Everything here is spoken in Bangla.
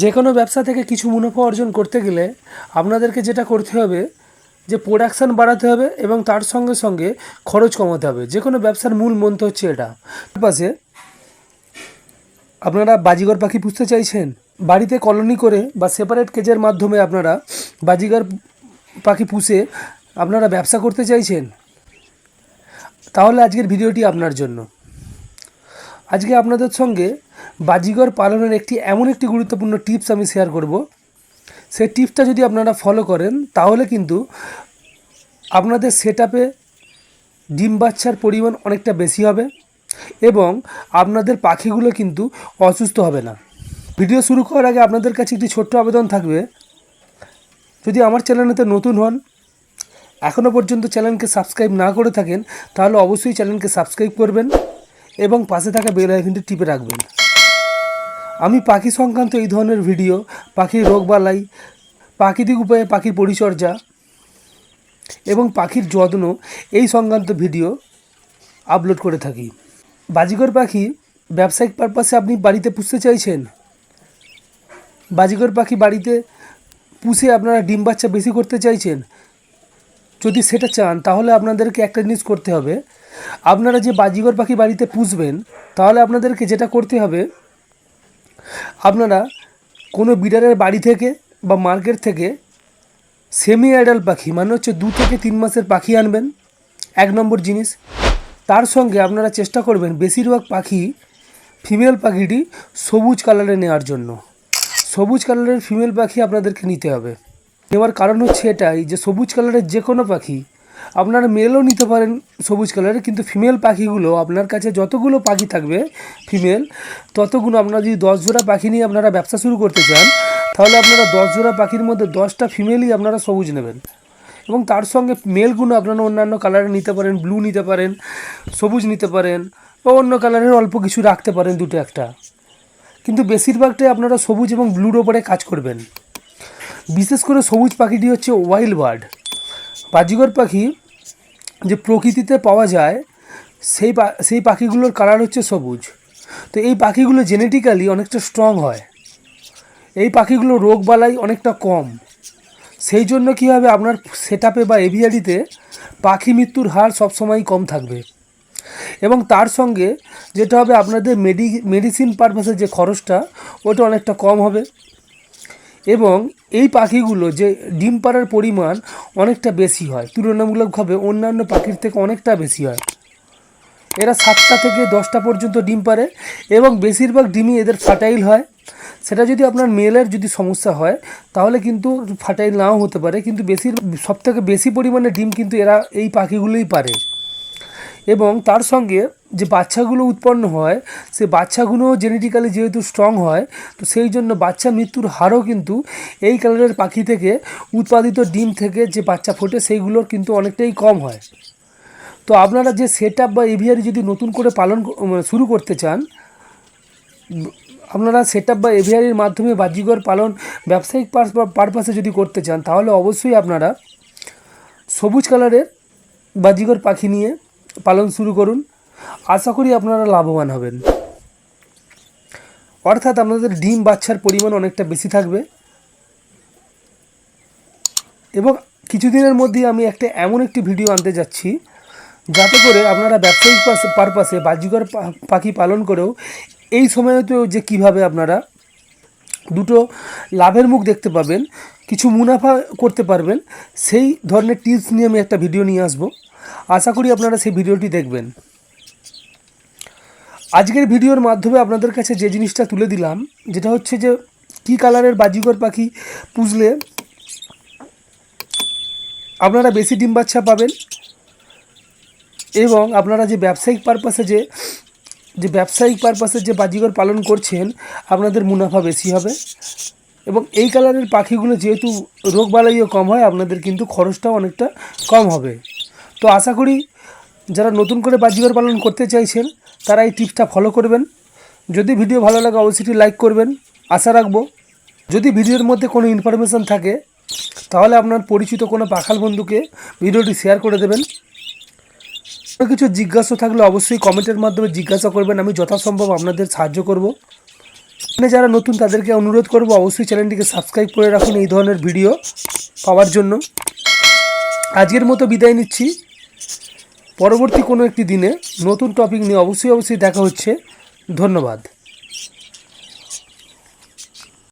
যে কোনো ব্যবসা থেকে কিছু মুনাফা অর্জন করতে গেলে আপনাদেরকে যেটা করতে হবে, যে প্রোডাকশান বাড়াতে হবে এবং তার সঙ্গে সঙ্গে খরচ কমাতে হবে। যে কোনো ব্যবসার মূল মন্ত্র হচ্ছে এটা। পাশে আপনারা বাজিগর পাখি পুষতে চাইছেন? বাড়িতে কলোনি করে বা সেপারেট কেজের মাধ্যমে আপনারা বাজিগর পাখি পুষে আপনারা ব্যবসা করতে চাইছেন? তাহলে আজকের ভিডিওটি আপনার জন্য। আজকে আপনাদের সঙ্গে বাজিগর পালনের একটি, এমন একটি গুরুত্বপূর্ণ টিপস আমি শেয়ার করব। সেই টিপসটা যদি আপনারা ফলো করেন, তাহলে কিন্তু আপনাদের সেট ডিম বাচ্চার পরিমাণ অনেকটা বেশি হবে এবং আপনাদের পাখিগুলো কিন্তু অসুস্থ হবে না। ভিডিও শুরু করার আগে আপনাদের কাছে একটি ছোট্ট আবেদন থাকবে। যদি আমার চ্যানেলেতে নতুন হন এখনও পর্যন্ত চ্যানেলকে সাবস্ক্রাইব না করে থাকেন, তাহলে অবশ্যই চ্যানেলকে সাবস্ক্রাইব করবেন। এবং পাশে থাকা বেল আইকনটি টিপে রাখবেন। আমি পাখি সংক্রান্ত এই ধরনের ভিডিও, পাখির রোগবালাই প্রাকৃতিক উপায়ে পাখির পরিচর্যা এবং পাখির যত্ন এই সংক্রান্ত ভিডিও আপলোড করে থাকি। বাজিকর পাখি ব্যবসায়িক পারপাসে আপনি বাড়িতে পুষতে চাইছেন? বাজিকর পাখি বাড়িতে পুষে আপনারা ডিম বাচ্চা বেশি করতে চাইছেন? যদি সেটা চান, তাহলে আপনাদেরকে একটা জিনিস করতে হবে। আপনারা যে বাজিগর পাখি বাড়িতে পুষবেন, তাহলে আপনাদেরকে যেটা করতে হবে, আপনারা কোনো বিডারের বাড়ি থেকে বা মার্কেট থেকে সেমি অ্যাডাল পাখি মানে হচ্ছে দু থেকে তিন মাসের পাখি আনবেন, এক নম্বর জিনিস। তার সঙ্গে আপনারা চেষ্টা করবেন বেশিরভাগ পাখি ফিমেল পাখিটি সবুজ কালারে নেওয়ার জন্য। সবুজ কালারের ফিমেল পাখি আপনাদেরকে নিতে হবে। নেওয়ার কারণ হচ্ছে এটাই যে সবুজ কালারের যে কোনো পাখি আপনারা মেলও নিতে পারেন সবুজ কালারের কিন্তু ফিমেল পাখিগুলো আপনার কাছে যতগুলো পাখি থাকবে ফিমেল ততগুলো আপনারা যদি দশ জোড়া পাখি নিয়ে আপনারা ব্যবসা শুরু করতে চান, তাহলে আপনারা দশ জোড়া পাখির মধ্যে দশটা ফিমেলই আপনারা সবুজ নেবেন। এবং তার সঙ্গে মেলগুলো আপনারা অন্যান্য কালারে নিতে পারেন ব্লু নিতে পারেন, সবুজ নিতে পারেন, বা অন্য কালারের অল্প কিছু রাখতে পারেন দুটো একটা। কিন্তু বেশিরভাগটাই আপনারা সবুজ এবং ব্লুর ওপরে কাজ করবেন। বিশেষ করে সবুজ পাখিটি হচ্ছে ওয়াইল্ড বার্ড বাজিগর পাখি যে প্রকৃতিতে পাওয়া যায়, সেই পা, সেই পাখিগুলোর কালার হচ্ছে সবুজ। তো এই পাখিগুলো জেনেটিক্যালি অনেকটা স্ট্রং হয়। এই পাখিগুলো রোগ বালাই অনেকটা কম। সেই জন্য কী হবে, আপনার সেট বা এভিয়ারিতে পাখি মৃত্যুর হার সবসময়ই কম থাকবে। এবং তার সঙ্গে যেটা হবে, আপনাদের মেডি মেডিসিন পারপাসের যে খরচটা, ওটা অনেকটা কম হবে। এবং এই পাখিগুলো যে ডিম পাড়ার পরিমাণ অনেকটা বেশি হয়, তুলনামূলকভাবে অন্যান্য পাখির থেকে অনেকটা বেশি হয়। এরা সাতটা থেকে দশটা পর্যন্ত ডিম পারে এবং বেশিরভাগ ডিমই এদের ফার্টাইল হয়। সেটা যদি আপনার মেলের যদি সমস্যা হয়, তাহলে কিন্তু ফার্টাইল নাও হতে পারে, কিন্তু বেশির সবথেকে বেশি পরিমাণে ডিম কিন্তু এরা এই পাখিগুলোই পারে এবং তার সঙ্গে যে বাচ্চাগুলো উৎপন্ন হয়, সে বাচ্চাগুলো জেনেটিক্যালি যেহেতু স্ট্রং হয়, তো সেই জন্য বাচ্চা মৃত্যুর হারও কিন্তু এই কালারের পাখি থেকে উৎপাদিত ডিম থেকে যে বাচ্চা ফোটে সেইগুলোর কিন্তু অনেকটাই কম হয়। তো আপনারা যে সেট বা এভিয়ারি যদি নতুন করে পালন শুরু করতে চান, আপনারা সেট বা এভিয়ারির মাধ্যমে বাহ্যিকর পালন ব্যবসায়িক পারপাসে যদি করতে চান, তাহলে অবশ্যই আপনারা সবুজ কালারের বাজিগর পাখি নিয়ে পালন শুরু করুন। আশা করি আপনারা লাভবান হবেন। অর্থাৎ আপনাদের ডিম বাচ্চার পরিমাণ অনেকটা বেশি থাকবে। এবং কিছুদিনের মধ্যেই আমি একটা এমন একটি ভিডিও আনতে যাচ্ছি, যাতে করে আপনারা ব্যবসায়িক পারপাসে বাজিগর পা- পাখি পালন করেও এই সময়তেও যে কীভাবে আপনারা দুটো লাভের মুখ দেখতে পাবেন, কিছু মুনাফা করতে পারবেন, সেই ধরনের টিপস নিয়ে আমি একটা ভিডিও নিয়ে আসব। আশা করি আপনারা সেই ভিডিওটি দেখবেন। আজকের ভিডিওর মাধ্যমে আপনাদের কাছে যে জিনিসটা তুলে দিলাম, যেটা হচ্ছে যে কী কালারের বাজিগর পাখি পুষলে আপনারা বেশি ডিম বাচ্চা পাবেন এবং আপনারা যে ব্যবসায়িক পারপাসে যে যে ব্যবসায়িক পারপাসে যে বাজিগর পালন করছেন, আপনাদের মুনাফা বেশি হবে এবং এই কালারের পাখিগুলো যেহেতু রোগবালাইও কম হয়, আপনাদের কিন্তু খরচটাও অনেকটা কম হবে। তো আশা করি যারা নতুন করে বাজিগর পালন করতে চাইছেন, তারা এই টিপসটা ফলো করবেন। যদি ভিডিও ভালো লাগে, অবশ্যই লাইক করবেন। আশা রাখব, যদি ভিডিওর মধ্যে কোনো ইনফরমেশান থাকে, তাহলে আপনার পরিচিত কোনো পাখাল বন্ধুকে ভিডিওটি শেয়ার করে দেবেন। কোনো কিছু জিজ্ঞাসা থাকলে অবশ্যই কমেন্টের মাধ্যমে জিজ্ঞাসা করবেন, আমি যথাসম্ভব আপনাদের সাহায্য করব। মানে যারা নতুন, তাদেরকে অনুরোধ করব, অবশ্যই চ্যানেলটিকে সাবস্ক্রাইব করে রাখুন এই ধরনের ভিডিও পাওয়ার জন্য। আজকের মতো বিদায় নিচ্ছি। পরবর্তী কোনো একটি দিনে নতুন টপিক নিয়ে অবশ্যই অবশ্যই দেখা হচ্ছে। ধন্যবাদ।